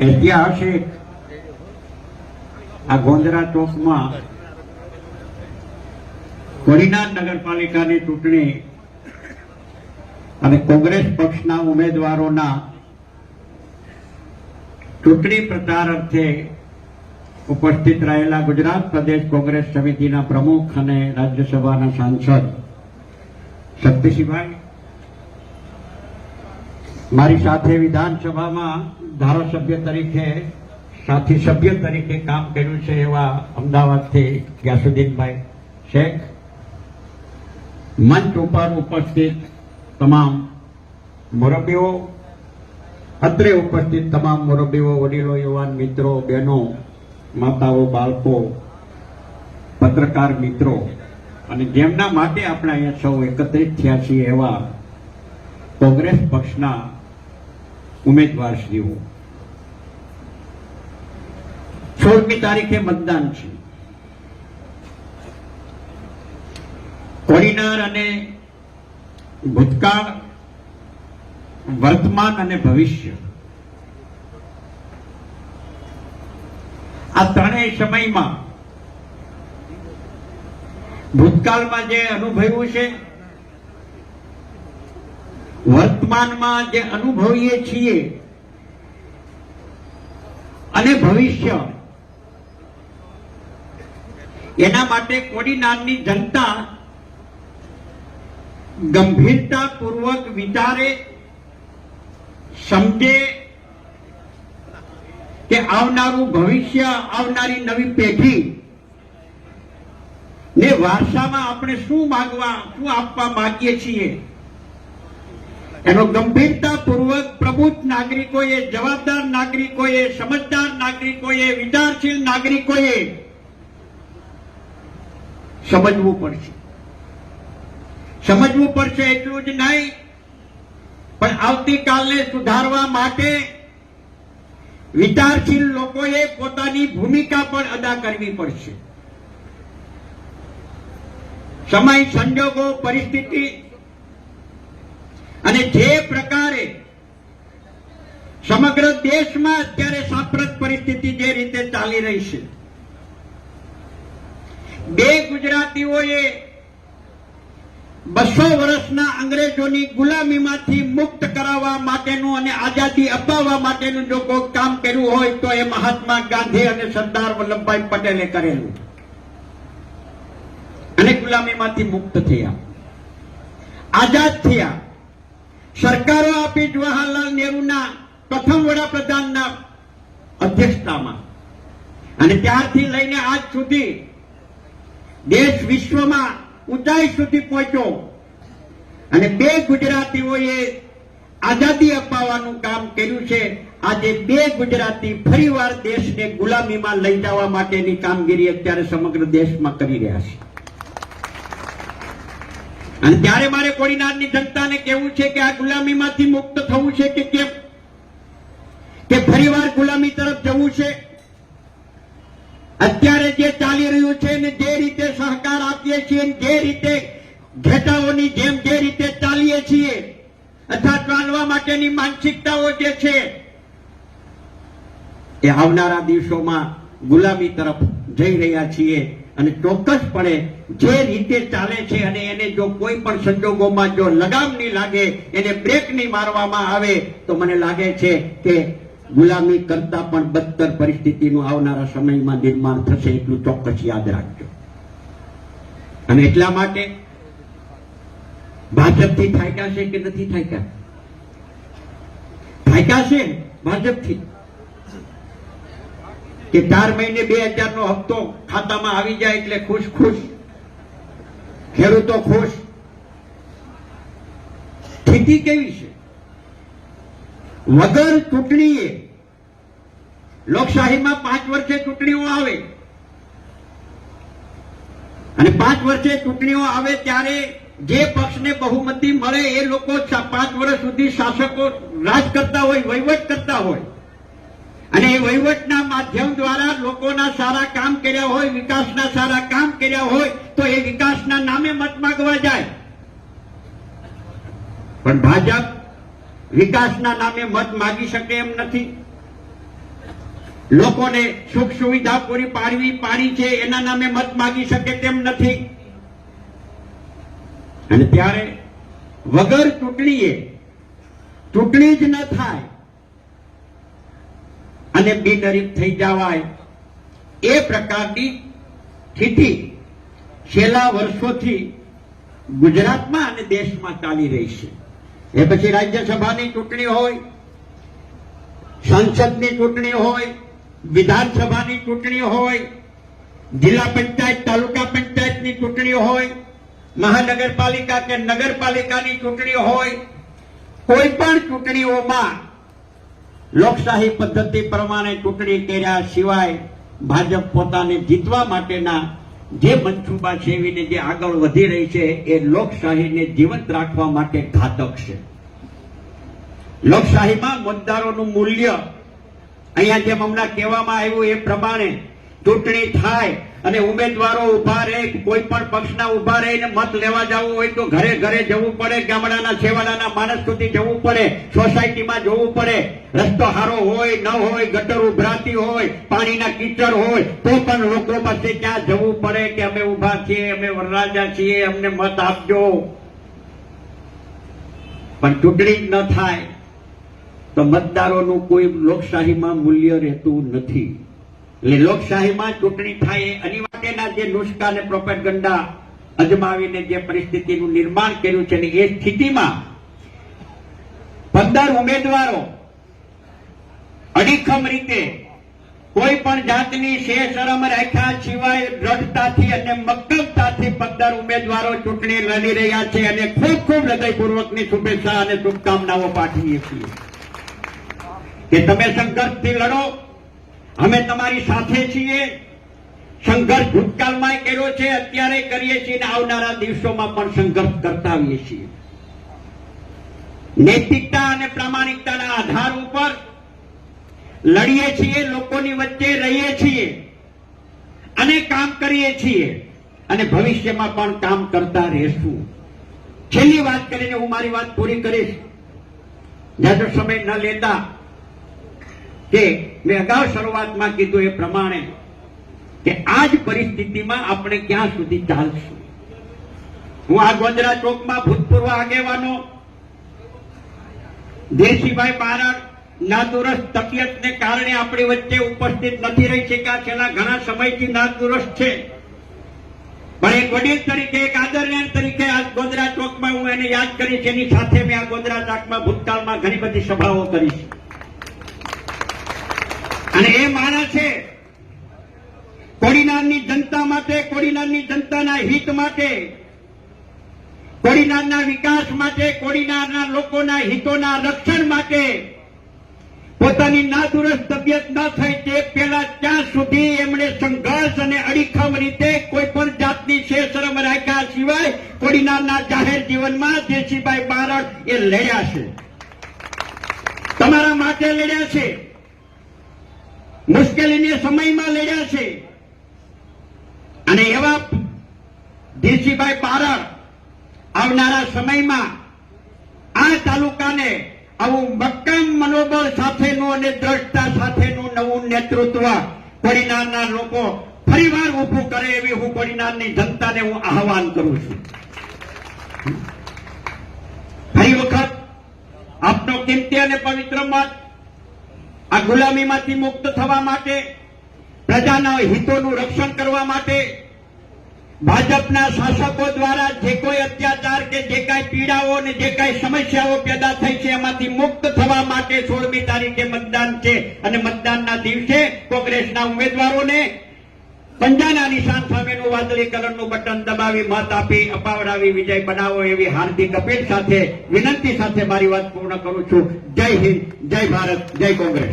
ઐતિહાસિક આ ગોંદરા ચોકમાં કોડીનાર નગરપાલિકાની ચૂંટણી અને કોંગ્રેસ પક્ષના ઉમેદવારોના ચૂંટણી પ્રચાર અર્થે ઉપસ્થિત રહેલા ગુજરાત પ્રદેશ કોંગ્રેસ સમિતિના પ્રમુખ અને રાજ્યસભાના સાંસદ શક્તિસિંહભાઈ મારી સાથે વિધાનસભામાં ધારાસભ્ય તરીકે, સાથી સભ્ય તરીકે કામ કર્યું છે એવા અમદાવાદથી ગ્યાસુદ્દીનભાઈ શેખ. મંચ ઉપર ઉપસ્થિત તમામ મુરબ્બીઓ અત્રે ઉપસ્થિત તમામ મુરબ્બીઓ વડીલો, યુવાન મિત્રો, બહેનો, માતાઓ, બાળકો, પત્રકાર મિત્રો, અને જેમના માટે આપણે અહીંયા સૌ એકત્રિત થયા છીએ એવા કોંગ્રેસ પક્ષના ઉમેદવારશ્રીઓ સોળમી તારીખે મતદાન છે. કોડીનાર અને ભૂતકાળ, વર્તમાન અને ભવિષ્ય. આ ત્રણેય સમયમાં ભૂતકાળમાં જે અનુભવ્યું છે વર્તમાનમાં જે અનુભવીએ છીએ અને ભવિષ્ય, એના માટે કોડીનારની જનતા ગંભીરતાપૂર્વક વિચારે, સમજે કે આવનારું ભવિષ્ય, આવનારી નવી પેઢી ને વારસામાં આપણે શું માગવા, શું આપવા માંગીએ છીએ? એનો ગંભીરતાપૂર્વક પ્રબુદ્ધ નાગરિકોએ, જવાબદાર નાગરિકોએ, સમજદાર નાગરિકોએ, વિચારશીલ નાગરિકોએ સમજવું પડશે. સમજવું પડશે એટલું જ નહીં, પણ આવતીકાલને સુધારવા માટે વિચારશીલ લોકોએ પોતાની ભૂમિકા પણ અદા કરવી પડશે. સમય સંજોગો, પરિસ્થિતિ અને જે પ્રકારે સમગ્ર દેશમાં અત્યારે સાંપ્રત પરિસ્થિતિ જે રીતે ચાલી રહી છે, બે ગુજરાતીઓએ બસો વર્ષના અંગ્રેજોની ગુલામીમાંથી મુક્ત કરાવવા માટેનું અને આઝાદી અપાવવા માટેનું જો કોઈ કામ કર્યું હોય તો એ મહાત્મા ગાંધી અને સરદાર વલ્લભભાઈ પટેલે કરેલું. અને ગુલામીમાંથી મુક્ત થયા. આઝાદ થયા. સરકારો આપી જવાહરલાલ નહેરુના પ્રથમ વડાપ્રધાનના અધ્યક્ષતામાં. અને ત્યારથી લઈને આજ સુધી દેશ વિશ્વમાં ઊંચાઈ સુધી પહોંચ્યો. અને બે ગુજરાતીઓએ આઝાદી અપાવવાનું કામ કર્યું છે. આજે બે ગુજરાતી ફરીવાર દેશને ગુલામીમાં લઈ જવા માટેની કામગીરી અત્યારે સમગ્ર દેશમાં કરી રહ્યા છે. અને ત્યારે મારે કોડીનારની જનતાને કહેવું છે કે આ ગુલામીમાંથી મુક્ત થવું છે કે કેમ? કે ફરીવાર ગુલામી તરફ જવું છે? અત્યારે જે ચાલી રહ્યું છે ને જે રીતે સહકાર આપીએ છીએ જે રીતે ઘેટાઓની જેમ જે રીતે ચાલીએ છીએ અથવા ચાલવા માટેની માનસિકતાઓ જે છે, એ આવનારા દિવસોમાં ગુલામી તરફ જઈ રહ્યા છીએ. અને ચોક્કસપણે જે રીતે ચાલે છે અને એને જો કોઈ પણ સંજોગોમાં જો લગામ નહીં લાગે, એને બ્રેક નહીં મારવામાં આવે, તો મને લાગે છે કે ગુલામી કરતા પણ બદતર પરિસ્થિતિનું આવનારા સમયમાં નિર્માણ થશે એટલું ચોક્કસ યાદ રાખજો. અને એટલા માટે ભાજપથી થાક્યા છે કે નથી થાક્યા? થાક્યા છે ભાજપથી. કે ચાર મહિને બે હજાર નો હપ્તો ખાતામાં આવી જાય એટલે ખુશ ખુશ. ખેડૂતો ખુશ. સ્થિતિ કેવી છે? વગર ચૂંટણીએ લોકશાહીમાં પાંચ વર્ષે ચૂંટણીઓ આવે. અને પાંચ વર્ષે ચૂંટણીઓ આવે ત્યારે જે પક્ષને બહુમતી મળે એ લોકો પાંચ વર્ષ સુધી શાસકો રાજ કરતા હોય, વહીવટ કરતા હોય. વહીવટના માધ્યમ દ્વારા લોકોના સારા કામ કર્યા હોય, વિકાસના સારા કામ કર્યા હોય, તો એ વિકાસના નામે મત માગવા જાય. પણ ભાજપ વિકાસના નામે મત માગી શકે એમ નથી. લોકોને સુખ સુવિધા પૂરી પાડવી પાડી છે, એના નામે મત માગી શકે તેમ નથી. અને ત્યારે વગર ચૂંટણીએ, ચૂંટણી જ ન થાય અને બિનહરીફ થઈ જવાય. એ પ્રકારની સ્થિતિ છેલ્લા વર્ષોથી ગુજરાતમાં અને દેશમાં ચાલી રહી છે. એ પછી રાજ્યસભાની ચૂંટણી હોય, સંસદની ચૂંટણી હોય, વિધાનસભાની ચૂંટણી હોય, જિલ્લા પંચાયત, તાલુકા પંચાયતની ચૂંટણી હોય, મહાનગરપાલિકા કે નગરપાલિકાની ચૂંટણી હોય, કોઈ પણ ચૂંટણીઓમાં લોકશાહી પદ્ધતિ પ્રમાણે ચૂંટણી કર્યા સિવાય ભાજપ પોતાને જીતવા માટેના જે મનસુબા સેવીને જે આગળ વધી રહી છે, એ લોકશાહીને જીવંત રાખવા માટે ઘાતક છે. લોકશાહીમાં મતદારોનું મૂલ્ય અહીંયા જેમ હમણાં કહેવામાં આવ્યું એ પ્રમાણે ચૂંટણી થાય અને ઉમેદવારો ઊભા રહે, કોઈ પણ પક્ષના ઊભા રહીને મત લેવા જવું હોય તો ઘરે ઘરે જવું પડે, ગામડાના છેવાડાના માણસ સુધી જવું પડે, સોસાયટીમાં જવું પડે. રસ્તો સારો હોય, ન હોય, ગટર ઉભરાતી હોય, પાણીના કીચડ હોય, તો પણ લોકો પાસે ત્યાં જવું પડે કે અમે ઊભા છીએ, અમે વરરાજા છીએ, અમને મત આપજો. પણ ચૂંટણી ન થાય, તો મતદારોનું કોઈ લોકશાહીમાં મૂલ્ય રહેતું નથી. એટલે લોકશાહીમાં ચૂંટણી થાય અનિવાર્યના જે નુસ્ખા અને પ્રોપેટગંડા અજમાવીને જે પરિસ્થિતિનું નિર્માણ કર્યું છે એ સ્થિતિમાં પંદર ઉમેદવારો અડીખમ રીતે કોઈ પણ જાતની શે શરમ રાખ્યા સિવાય દ્રઢતાથી અને મક્કમતાથી પંદર ઉમેદવારો ચૂંટણી લડી રહ્યા છે અને ખૂબ ખૂબ હૃદયપૂર્વકની શુભેચ્છા અને શુભકામનાઓ પાઠવીએ છીએ. કે તમે સંઘર્ષથી લડો અમે તમારી સાથે છીએ. સંઘર્ષ ભૂતકાળમાં કર્યો છે, અત્યારે કરીએ છીએ અને આવનારા દિવસોમાં પણ સંઘર્ષ કરતા આવીએ છીએ. નૈતિકતા અને પ્રામાણિકતાના આધાર ઉપર લડીએ છીએ, લોકોની વચ્ચે રહીએ છીએ અને કામ કરીએ છીએ અને ભવિષ્યમાં પણ કામ કરતા રહેશું. છેલ્લી વાત કરીને હું મારી વાત પૂરી કરીશ. જ્યાં સમય ન લેતા કે મેં અગાઉ શરૂઆતમાં કીધું એ પ્રમાણે કે આ જ પરિસ્થિતિમાં આપણે ક્યાં સુધી ચાલશું? હું આ ગોંદરા ચોકમાં ભૂતપૂર્વ આગેવાનો, દેશીભાઈ બારડ, નાદુરસ્ત તબિયતને કારણે આપણી વચ્ચે ઉપસ્થિત નથી રહી શક્યા. છેલ્લા ઘણા સમયથી નાદુરસ્ત છે. પણ એક વડીલ તરીકે, એક આદરણીય તરીકે આ ગોંદરા ચોકમાં હું એને યાદ કરીશ. એની સાથે મેં આ ગોંદરા ચોકમાં ભૂતકાળમાં ઘણી બધી સભાઓ કરી છે અને એ માણસે કોડીનારની જનતા માટે, કોડીનારની જનતાના હિત માટે, કોડીનારના વિકાસ માટે, કોડીનારના લોકોના હિતોના રક્ષણ માટે પોતાની નાદુરસ્ત તબિયત ન થઈ તે પહેલા ત્યાં સુધી એમણે સંઘર્ષ અને અડીખમ રીતે કોઈ પણ જાતની શેષરમ રાખ્યા સિવાય કોડીનારના જાહેર જીવનમાં જેસીભાઈ બારડ એ લડ્યા છે. તમારા માટે લડ્યા છે. મુશ્કેલીની સમયમાં લડ્યા છે. અને એવા દેશીભાઈ બારડ આવનારા સમયમાં આ તાલુકાને આવું મક્કમ મનોબળ સાથેનું અને દ્રષ્ટા સાથેનું નવું નેતૃત્વ કોડીનારના લોકો ફરીવાર ઊભું કરે એવી હું કોડીનારની જનતાને હું આહવાન કરું છું. ફરી વખત આપનો કિંમતી અને પવિત્ર મત આ ગુલામીમાંથી મુક્ત થવા માટે, પ્રજાના હિતોનું રક્ષણ કરવા માટે, ભાજપના શાસકો દ્વારા જે કોઈ અત્યાચાર કે જે કાંઈ પીડાઓ અને જે કાંઈ સમસ્યાઓ પેદા થઈ છે, એમાંથી મુક્ત થવા માટે સોળમી તારીખે મતદાન છે. અને મતદાનના દિવસે કોંગ્રેસના ઉમેદવારોને પંજાના નિશાન સામેનું વાદળીકરણનું બટન દબાવી મત આપી અપાવડાવી વિજય બનાવો એવી હાર્દિક અપીલ સાથે, વિનંતી સાથે મારી વાત પૂર્ણ કરું છું. જય હિન્દ, જય ભારત, જય કોંગ્રેસ.